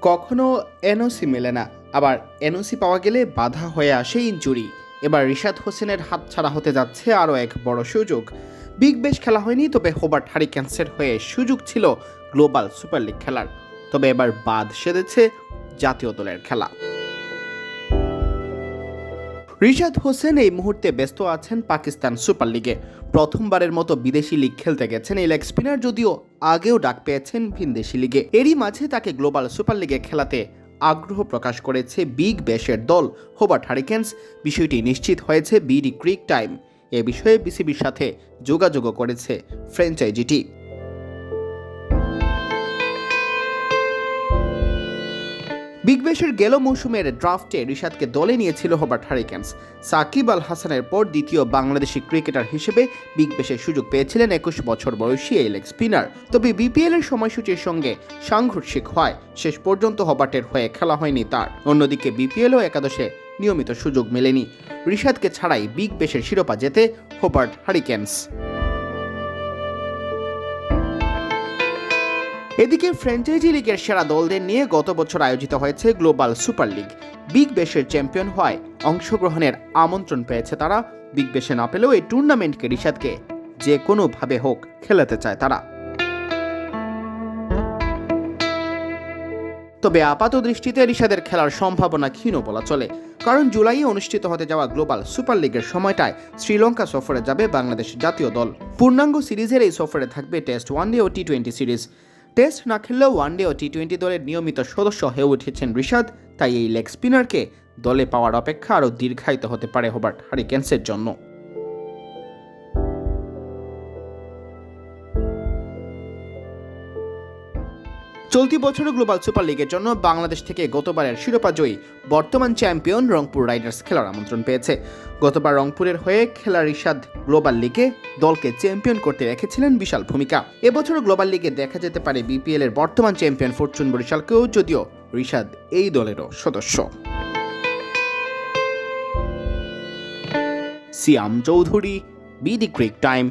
কখনো এনওসি মেলে না, আবার এনওসি পাওয়া গেলে বাধা হয়ে আসে ইঞ্জুরি। এবার রিশাদ হোসেনের হাত ছাড়া হতে যাচ্ছে আরও এক বড় সুযোগ। বিগ বেশ খেলা হয়নি, তবে হোবার্ট হারিক্যান্সের হয়ে সুযোগ ছিল গ্লোবাল সুপার লিগ খেলার। তবে এবার বাদ সেধেছে জাতীয় দলের খেলা। রিশাদ হোসেন এই মুহূর্তে ব্যস্ত আছেন পাকিস্তান সুপার লিগে। প্রথমবারের মতো বিদেশি লিগ খেলতে গেছেন এই লেগ স্পিনার, যদিও আগেও ডাক পেয়েছেন ভিনদেশি লিগে। এরই মাঝে তাকে গ্লোবাল সুপার লিগে খেলাতে আগ্রহ প্রকাশ করেছে বিগ ব্যাশের দল হোবার্ট হারিকেন্স। বিষয়টি নিশ্চিত হয়েছে বিডি ক্রিক টাইম। এ বিষয়ে বিসিবির সাথে যোগাযোগও করেছে ফ্র্যাঞ্চাইজিটি। বিগ ব্যাশের গেল মৌসুমের ড্রাফটে রিশাদকে দলে নিয়েছিল হোবার্ট হারিকেন্স। সাকিব আল হাসানের পর দ্বিতীয় বাংলাদেশি ক্রিকেটার হিসেবে বিগ ব্যাশের সুযোগ পেয়েছিলেন একুশ বছর বয়সী এই লেগ স্পিনার। তবে বিপিএল এর সময়সূচির সঙ্গে সাংঘর্ষিক হয়। শেষ পর্যন্ত হোবার্টের হয়ে খেলা হয়নি তার। অন্যদিকে বিপিএল ও একাদশে নিয়মিত সুযোগ মেলেনি। রিশাদকে ছাড়াই বিগ ব্যাশের শিরোপা জেতে হোবার্ট হারিকেন্স। এদিকে ফ্র্যাঞ্চাইজি লিগের সেরা দলদের নিয়ে গত বছর আয়োজিত হয়েছে গ্লোবাল সুপার লিগ। বিগ বেশের চ্যাম্পিয়ন হয় অংশগ্রহণের আমন্ত্রণ পেয়েছে তারা। বিগ বেশে না পেলেও এই টুর্নামেন্টকে রিশাদকে যে কোনোভাবে হোক খেলাতে চায় তারা। তবে আপাত দৃষ্টিতে রিশাদের খেলার সম্ভাবনা ক্ষীণ বলা চলে। কারণ জুলাইয়ে অনুষ্ঠিত হতে যাওয়া গ্লোবাল সুপার লিগের সময়টায় শ্রীলঙ্কা সফরে যাবে বাংলাদেশ জাতীয় দল। পূর্ণাঙ্গ সিরিজের এই সফরে থাকবে টেস্ট ওয়ানডে ও টি টোয়েন্টি সিরিজ। টেস্ট না খেললেও ওয়ানডে ও টি টোয়েন্টি দলের নিয়মিত সদস্য হয়ে উঠেছেন ঋষাদ তাই এই লেগ স্পিনারকে দলে পাওয়ার অপেক্ষা আরও দীর্ঘায়িত হতে পারে হোবার্ট হারিকেন্সের জন্য। চলতি বছরও গ্লোবাল সুপার লিগের জন্য বাংলাদেশ থেকে গতবারের শিরোপা জয়ী বর্তমান চ্যাম্পিয়ন রংপুর রাইডার্স খেলার আমন্ত্রণ পেয়েছে। গতবার রংপুরের হয়ে খেলা রিশাদ গ্লোবাল লিগে দলকে চ্যাম্পিয়ন করতে রেখেছিলেন বিশাল ভূমিকা। এবছর গ্লোবাল লিগে দেখা যেতে পারে বিপিএল এর বর্তমান চ্যাম্পিয়ন ফরচুন বরিশালকেও যদিও রিশাদ এই দলেরও সদস্য। Siam Chowdhury, BD cric time.